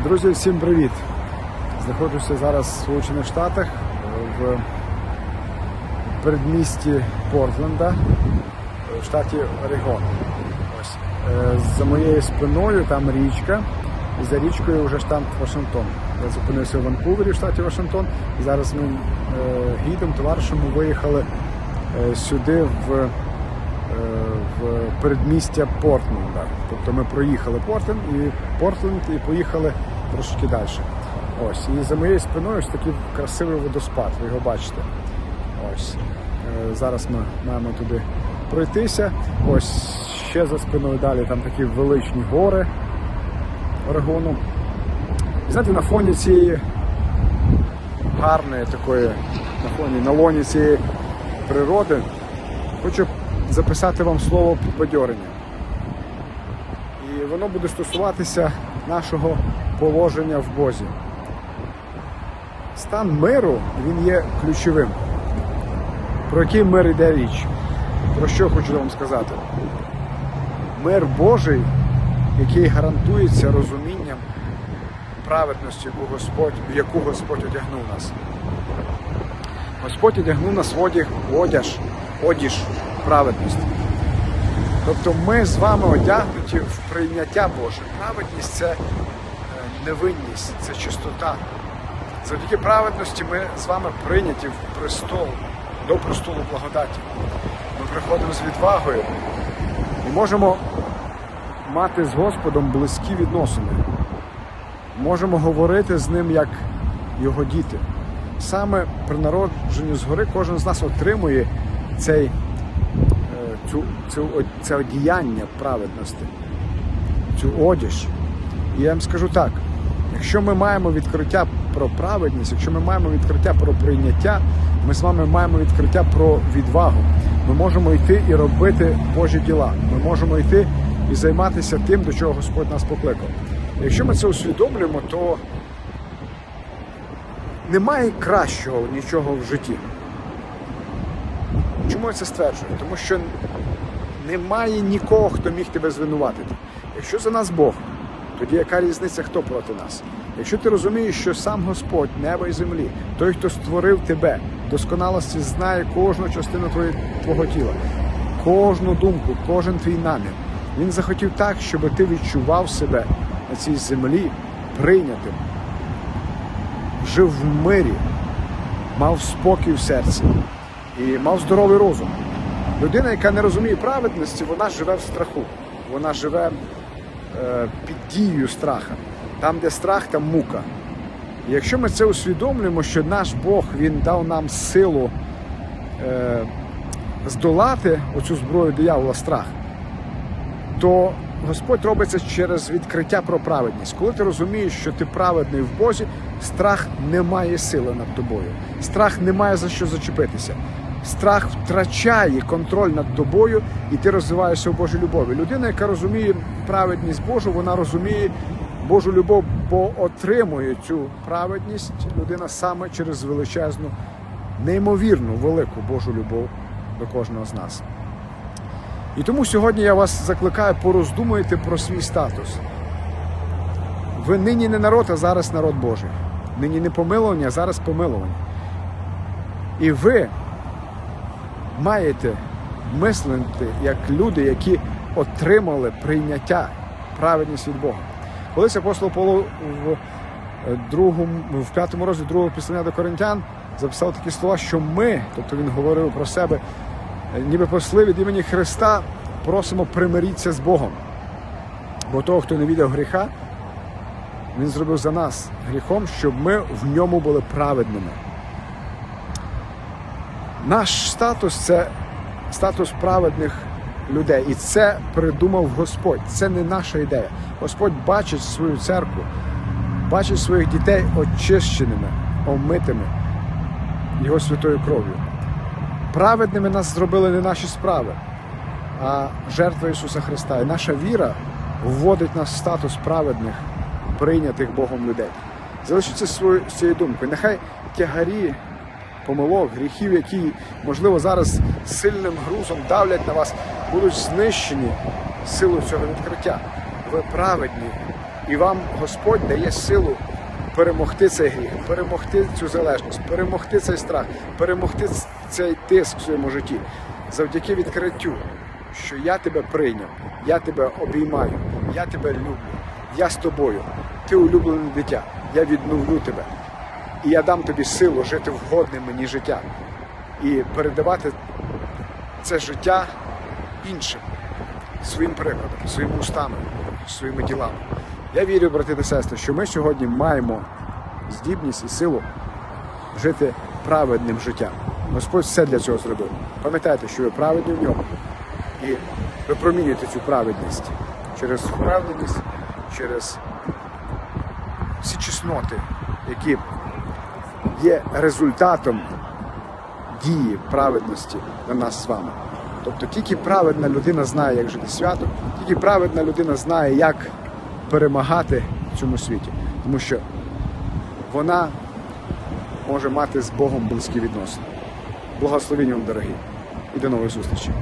Друзі, всім привіт! Знаходжуся зараз в Сполучених Штатах в передмісті Портленда в штаті Орегон. Ось. Е, За моєю спиною там річка, і за річкою вже штат Вашингтон. Я зупинився в Ванкувері, в штаті Вашингтон, і зараз ми е, гідом, товаришем виїхали е, сюди в е, в передмістя Портленда. Тобто ми проїхали Портленд і Портленд і поїхали трошки далі. Ось. І за моєю спиною ось такий красивий водоспад, ви його бачите. Ось. Е, Зараз ми маємо туди пройтися. Ось ще за спиною далі там такі величні гори Орегону. Знаєте, на фоні цієї гарної такої, на фоні, на лоні цієї природи хочу записати вам слово підбадьорення. І воно буде стосуватися нашого положення в Бозі. Стан миру він є ключовим. Про який мир йде річ? Про що хочу вам сказати? Мир Божий, який гарантується розумінням праведності, яку Господь, в яку Господь одягнув нас. Господь одягнув нас в одяг, одяж, одіж праведності. Тобто ми з вами одягнуті в прийняття Боже. Праведність це е, невинність, це чистота. Завдяки праведності ми з вами прийняті в престол, до престолу благодаті. Ми приходимо з відвагою і можемо мати з Господом близькі відносини. Можемо говорити з ним як його діти. Саме при народженні згори кожен з нас отримує цей, цю, цю, це одіяння праведності, цю одяж. І я вам скажу так: якщо ми маємо відкриття про праведність, якщо ми маємо відкриття про прийняття, ми з вами маємо відкриття про відвагу. Ми можемо йти і робити Божі діла. Ми можемо йти і займатися тим, до чого Господь нас покликав. Якщо ми це усвідомлюємо, то немає кращого нічого в житті. Чому я це стверджую? Тому що немає нікого, хто міг тебе звинуватити. Якщо за нас Бог, тоді яка різниця, хто проти нас? Якщо ти розумієш, що сам Господь, небо і землі, той, хто створив тебе, досконалості знає кожну частину твого тіла, кожну думку, кожен твій намір. Він захотів так, щоб ти відчував себе на цій землі прийнятим, жив в мирі, мав спокій в серці і мав здоровий розум. Людина, яка не розуміє праведності, вона живе в страху, вона живе е, під дією страха. Там, де страх, там мука. І якщо ми це усвідомлюємо, що наш Бог Він дав нам силу е, здолати оцю зброю диявола страх, то Господь робиться через відкриття про праведність. Коли ти розумієш, що ти праведний в Бозі, страх не має сили над тобою. Страх не має за що зачепитися. Страх втрачає контроль над тобою, і ти розвиваєшся в Божій любові. Людина, яка розуміє праведність Божу, вона розуміє Божу любов, бо отримує цю праведність людина саме через величезну, неймовірну велику Божу любов до кожного з нас. І тому сьогодні я вас закликаю пороздумуйте про свій статус. Ви нині не народ, а зараз народ Божий. Нині не помилування, а зараз помилування. І ви маєте мислити як люди, які отримали прийняття, праведність від Бога. Колись апостол Павло в е, в п'ятому розділі другого післання до Коринтян записав такі слова, що ми, тобто він говорив про себе, ніби посли від імені Христа, просимо примиріться з Богом. Бо того, хто не віддав гріха, він зробив за нас гріхом, щоб ми в ньому були праведними. Наш статус це статус праведних людей. І це придумав Господь. Це не наша ідея. Господь бачить свою церкву, бачить своїх дітей очищеними, омитими Його святою кров'ю. Праведними нас зробили не наші справи, а жертва Ісуса Христа. І наша віра вводить нас в статус праведних, прийнятих Богом людей. Залишіться з цією думкою. Нехай тягарі помилок, гріхів, які, можливо, зараз сильним грузом давлять на вас, будуть знищені силою цього відкриття. Ви праведні І вам Господь дає силу перемогти цей гріх, перемогти цю залежність, перемогти цей страх, перемогти цей тиск в своєму житті завдяки відкриттю, що я тебе прийняв, я тебе обіймаю, я тебе люблю, я з тобою, ти улюблене дитя, я відновлю тебе. І я дам тобі силу жити вгодне мені життя і передавати це життя іншим своїм прикладом, своїми устами, своїми ділами. Я вірю, брати та сестри, що ми сьогодні маємо здібність і силу жити праведним життям. Господь все для цього зробив. Пам'ятайте, що ви праведні в ньому. І випромінюєте цю праведність через вправленість, через всі чесноти, які є результатом дії праведності на нас з вами. Тобто тільки праведна людина знає, як жити свято, тільки праведна людина знає, як перемагати в цьому світі. Тому що вона може мати з Богом близькі відносини. Благословіння вам, дорогі, і до нових зустрічей.